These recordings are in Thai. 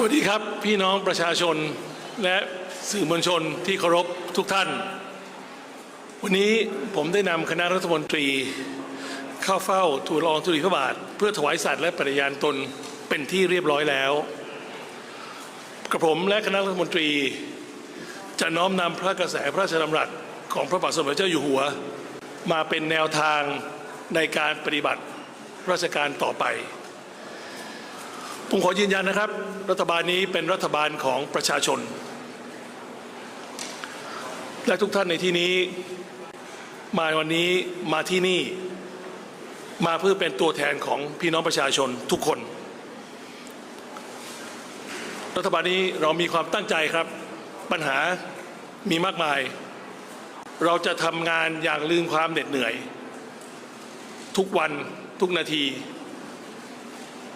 สวัสดีครับ พี่น้องประชาชนและสื่อมวลชนที่เคารพทุกท่าน วันนี้ผมได้นำคณะรัฐมนตรี เข้าเฝ้าทูลละอองธุลีพระบาท เพื่อถวายสัตย์และปฏิญาณตนเป็นที่เรียบร้อยแล้วกระผมและคณะรัฐมนตรี จะน้อมนำพระกระแสพระราชดำรัสของพระบาทสมเด็จเจ้าอยู่หัว มาเป็นแนวทางในการปฏิบัติราชการต่อไป ผมขอยืนยันนะครับ รัฐบาลนี้เป็นรัฐบาลของประชาชน และทุกท่านในที่นี้ มาวันนี้มาที่นี่ มาเพื่อเป็นตัวแทนของพี่น้องประชาชนทุกคน รัฐบาลนี้เรามีความตั้งใจครับ ปัญหามีมากมาย เราจะทำงานอย่างลืมความเหน็ดเหนื่อย ทุกวันทุกนาที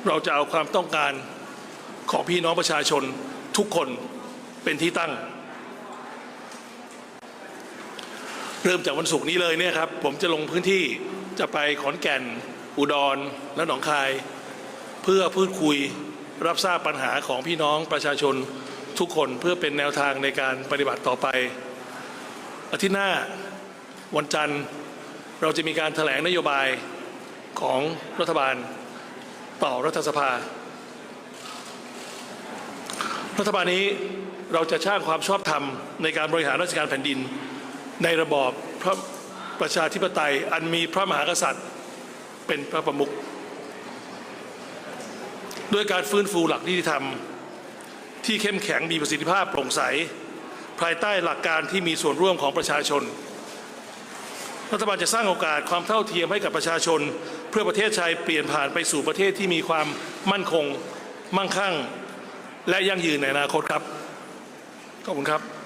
เราจะเอาความต้องการของพี่น้องประชาชนทุกคนเป็นที่ตั้ง เริ่มจากวันศุกร์นี้เลยเนี่ยครับ ผมจะลงพื้นที่จะไปขอนแก่น อุดรและหนองคาย เพื่อพูดคุยรับทราบปัญหาของพี่น้องประชาชนทุกคนเพื่อเป็นแนวทางในการปฏิบัติต่อไป อาทิตย์หน้าวันจันทร์เราจะมีการถแถลงนโยบายของรัฐบาล ต่อรัฐสภา รัฐบาลนี้เราจะสร้างความชอบธรรมในการบริหารราชการแผ่นดิน ในระบอบพระประชาธิปไตยอันมีพระมหากษัตริย์เป็นพระประมุขด้วยการฟื้นฟูหลักนิติธรรม ที่เข้มแข็งมีประสิทธิภาพโปร่งใส ภายใต้หลักการที่มีส่วนร่วมของประชาชน รัฐบาลจะสร้างโอกาสความเท่าเทียมให้กับประชาชน เพื่อประเทศไทยเปลี่ยนผ่านไปสู่ประเทศที่มีความมั่นคง มั่งคั่ง และยั่งยืนในอนาคตครับ ขอบคุณครับ